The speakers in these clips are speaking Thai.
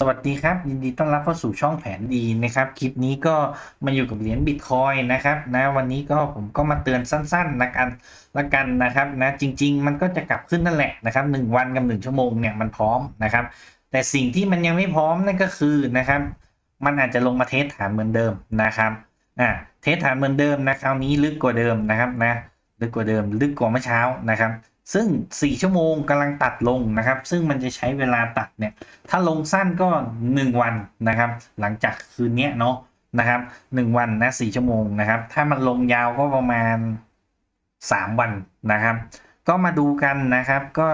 สวัสดีครับ ยินดีต้อนรับเข้าสู่ช่องแผนดีนะครับ คลิปนี้ก็มาอยู่กับเหรียญบิตคอยนะครับนะวันนี้ก็ผมก็มาเตือนสั้นๆนะกันละกันนะครับนะจริง ๆ มันก็จะกลับขึ้นนั่นแหละนะครับหนึ่งวันกับหนึ่งชั่วโมงเนี่ยมันพร้อมนะครับ แต่สิ่งที่มันยังไม่พร้อมนั่นก็คือนะครับ มันอาจจะลงมาเทสฐานเหมือนเดิมนะครับอ่าเทสฐานเหมือนเดิมนะคราวนี้ลึกกว่าเดิมนะครับนะลึกกว่าเดิม ลึกกว่าเมื่อเช้านะครับ ซึ่ง 4 ชั่วโมงกำลังตัดลงนะครับ ซึ่งมันจะใช้เวลาตัดเนี่ย ถ้าลงสั้นก็ 1 วันนะครับ หลังจากคืนนี้เนาะนะครับ1วันนะ4ชั่วโมงนะครับ ถ้ามันลงยาวก็ประมาณ 3 วันนะครับ ก็มาดูกันนะครับ ก็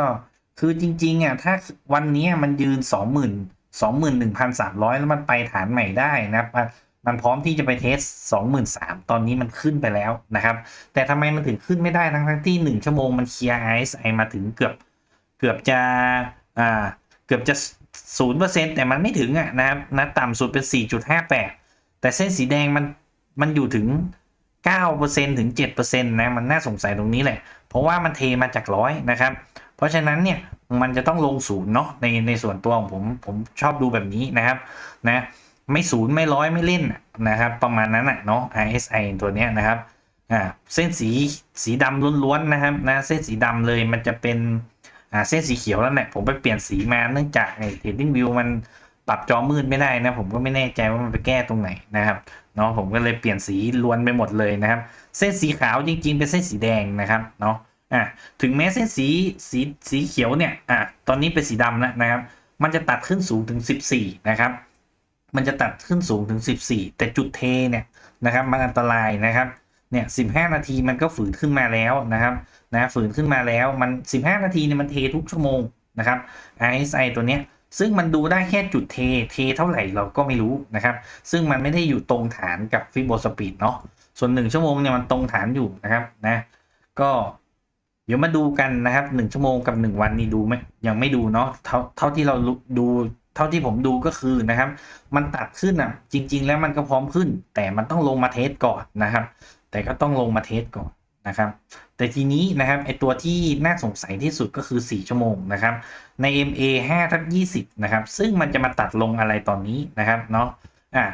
คือจริงๆอะถ้าวันนี้มันยืน 20,000 21,300 แล้วมันไปฐานใหม่ได้นะครับ มันพร้อมที่จะไปเทส23,000 ตอนนี้มันขึ้นไปแล้วนะครับ แต่ทำไมมันถึงขึ้นไม่ได้ทั้งทั้งที่ 1 ชั่วโมงมันเคลียร์ RSI มาถึงเกือบเกือบจะอ่าเกือบจะศูนย์เปอร์เซ็นแต่มันไม่ถึงอะนะครับนะต่ำสุดเป็น 4.58 แต่เส้นสีแดงมันมันอยู่ถึง 9%ถึง 7%นะมันน่าสงสัยตรงนี้แหละ เพราะว่ามันเทมาจากร้อยนะครับ เพราะฉะนั้นเนี่ยมันจะต้องลงศูนย์เนาะในในส่วนตัวของผมผมชอบดูแบบนี้นะครับนะ ไม่ศูนย์ไม่ร้อยไม่เล่นนะครับ ประมาณนั้นอะเนาะ RSI ตัวเนี้ยนะครับอ่าเส้นสีสีดำล้วนๆนะครับนะเส้นสีดำเลยมันจะเป็นอ่าเส้นสีเขียวแล้วเนี่ยผมไปเปลี่ยนสีมาเนื่องจากไอ้ Trading View มันปรับจอมืดไม่ได้นะ ผมก็ไม่แน่ใจว่ามันไปแก้ตรงไหนนะครับเนาะผมก็เลยเปลี่ยนสีล้วนไปหมดเลยนะครับ เส้นสีขาวจริง ๆ เป็นเส้นสีแดงนะครับเนาะอะถึงแม้เส้นสีสีสีเขียวเนี่ยอะตอนนี้เป็นสีดำแล้วนะครับ มันจะตัดขึ้นสูงถึง 14 นะครับ มันจะตัดขึ้นสูงถึง 14 แต่จุดเทเนี่ยนะครับมันอันตรายนะครับเนี่ย15นาทีมันก็ฝืนขึ้นมาแล้วนะครับนะฝืนขึ้นมาแล้วมัน 15 นาทีเนี่ยมันเททุกชั่วโมงนะครับ RSI ตัวเนี้ยซึ่งมันดูได้แค่จุดเท เทเท่าไหร่เราก็ไม่รู้นะครับ ซึ่งมันไม่ได้อยู่ตรงฐานกับฟิโบสปีดเนาะ ส่วน 1 ชั่วโมงเนี่ยมันตรงฐานอยู่นะครับนะ ก็เดี๋ยวมาดูกันนะครับ 1 ชั่วโมงกับ 1 วันนี่ดูไหมยังไม่ดูเนาะ เท่าเท่าที่เราดู เท่าที่ผมดูก็คือนะครับ มันตัดขึ้นอะ จริง ๆ แล้วมันก็พร้อมขึ้น แต่มันต้องลงมาเทสก่อนนะครับ แต่ก็ต้องลงมาเทสก่อนนะครับ แต่ทีนี้นะครับไอตัวที่น่าสงสัยที่สุดก็คือ 4 ชั่วโมงนะครับ ใน MA 5ทับ20 นะครับ ซึ่งมันจะมาตัดลงอะไรตอนนี้นะครับเนาะอ่า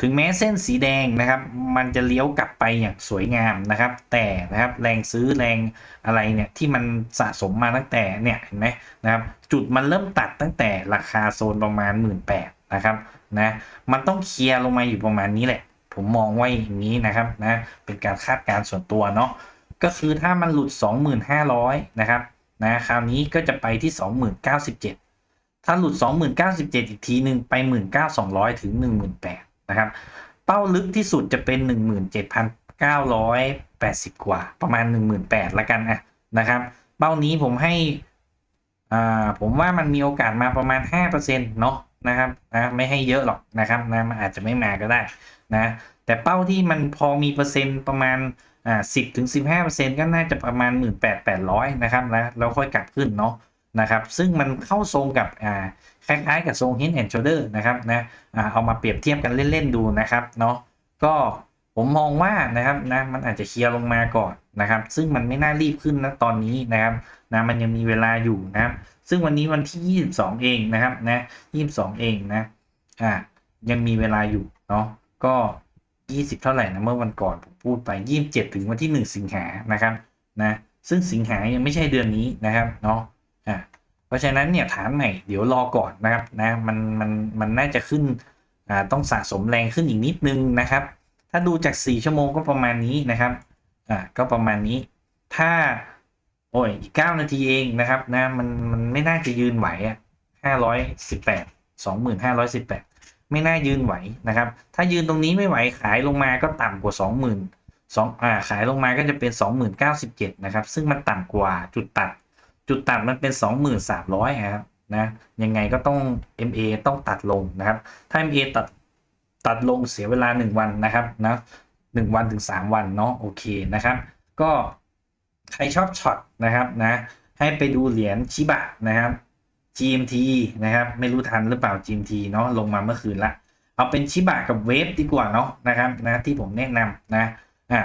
ถึงแม้เส้นสีแดงนะครับ มันจะเลี้ยวกลับไปอย่างสวยงามนะครับ แต่นะครับแรงซื้อแรงอะไรเนี่ยที่มันสะสมมาตั้งแต่เนี่ยเห็นไหมนะครับ จุดมันเริ่มตัดตั้งแต่ราคาโซนประมาณ 1 8ื่นนะครับนะมันต้องเคลียร์ลงมาอยู่ประมาณนี้แหละ ผมมองไว้อย่างนี้นะครับนะเป็นการคาดการณ์ส่วนตัวเนาะก็คือถ้ามันหลุด 2500นะครับนะคราวนี้ก็จะไปที่ 2097ถ้าหลุด 2097 อีกทีหนึ่งไป 19,200 ถึง 18,000 นะครับ เป้าลึกที่สุดจะเป็น 17,980 กว่า ประมาณ 18,000ละกันอะนะครับ เป้านี้ผมให้อ่าผมว่ามันมีโอกาสมาประมาณ 5%เนาะนะครับนะไม่ให้เยอะหรอกนะครับนะมันอาจจะไม่มาก็ได้นะแต่เป้าที่มันพอมีเปอร์เซ็นต์ประมาณอ่าสิบถึงสิบห้าเปอร์เซ็นต์ก็น่าจะประมาณหมื่นแปดแปดร้อยนะครับนะแล้วค่อยกลับขึ้นเนาะ นะครับ ซึ่งมันเข้าทรงกับอ่าคล้ายๆกับทรง Head and Shoulder นะครับนะอ่าเอามาเปรียบเทียบกันเล่นๆดูนะครับเนาะก็ผมมองว่านะครับนะมันอาจจะเคลียร์ลงมาก่อนนะครับ ซึ่งมันไม่น่ารีบขึ้นนะตอนนี้นะครับนะมันยังมีเวลาอยู่นะครับ ซึ่งวันนี้วันที่ 22 เองนะครับนะ22 เองนะอ่ายังมีเวลาอยู่เนาะก็ 20 เท่าไหร่นะเมื่อวันก่อนผมพูดไป 27 ถึงวันที่ 1 สิงหานะครับนะซึ่งสิงหายังไม่ใช่เดือนนี้นะครับเนาะ เพราะฉะนั้นเนี่ยฐานใหม่เดี๋ยวรอก่อนนะครับนะมันมันมันน่าจะขึ้นอ่าต้องสะสมแรงขึ้นอีกนิดนึงนะครับ ถ้าดูจาก 4 ชั่วโมงก็ประมาณนี้นะครับอ่าก็ประมาณนี้ ถ้าโอ้ยอีกเก้านาทีเองนะครับนะมันมันไม่น่าจะยืนไหวอะห้าร้อยสิบแปดสองหมื่นห้าร้อยสิบแปดไม่น่ายืนไหวนะครับ ถ้ายืนตรงนี้ไม่ไหวขายลงมาก็ต่ำกว่าสองหมื่นสองอ่าขายลงมาก็จะเป็นสองหมื่นเก้าสิบเจ็ดนะครับ ซึ่งมันต่ำกว่าจุดตัด จุดตัดมันเป็นสองหมื่นสามร้อยครับนะยังไงก็ต้อง MA ต้องตัดลงนะครับ ถ้า MA ตัดตัดลงเสียเวลาหนึ่งวันนะครับนะหนึ่งวันถึงสามวันเนาะโอเคนะครับ ก็ใครชอบช็อตนะครับนะให้ไปดูเหรียญชิบะนะครับ GMT นะครับ ไม่รู้ทันหรือเปล่า GMT เนาะลงมาเมื่อคืนละ เอาเป็นชิบะกับเวฟดีกว่าเนาะนะครับนะที่ผมแนะนำนะอะ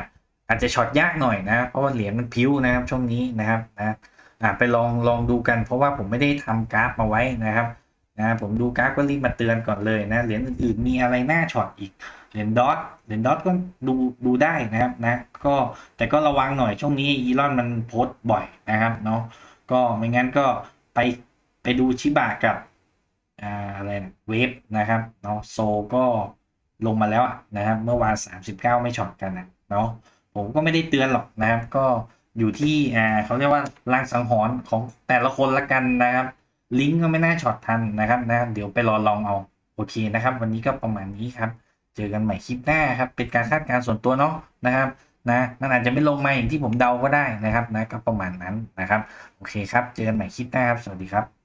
อาจจะช็อตยากหน่อยนะ เพราะว่าเหรียญมันพิ้วนะครับช่วงนี้นะครับนะ อะไปลองลองดูกันเพราะว่าผมไม่ได้ทำกราฟมาไว้นะครับนะผมดูกราฟก็รีบมาเตือนก่อนเลยนะเหรียญอื่นๆมีอะไรหน่าช็อตอีกเหรียญดอทเหรียญดอทก็ดูดูได้นะครับนะก็แต่ก็ระวังหน่อยช่วงนี้อีลอนมันโพสต์บ่อยนะครับเนาะก็ไม่งั้นก็ไปไปดูชิบะกับอ่าอะไรนะเวฟนะครับเนาะโซก็ลงมาแล้วนะครับเมื่อวาน 39 ไม่ช็อตกันนะเนาะผมก็ไม่ได้เตือนหรอกนะครับก็ อยู่ที่อ่าเขาเรียกว่าลางสังหรณ์ของแต่ละคนละกันนะครับ ลิงก์ก็ไม่น่าช็อตทันนะครับนะเดี๋ยวไปรอลองเอาโอเคนะครับ วันนี้ก็ประมาณนี้ครับ เจอกันใหม่คลิปหน้าครับ เป็นการคาดการณ์ส่วนตัวเนาะนะครับนะมันอาจจะไม่ลงมาอย่างที่ผมเดาก็ได้นะครับนะก็ประมาณนั้นนะครับ โอเคครับ เจอกันใหม่คลิปหน้าครับ สวัสดีครับ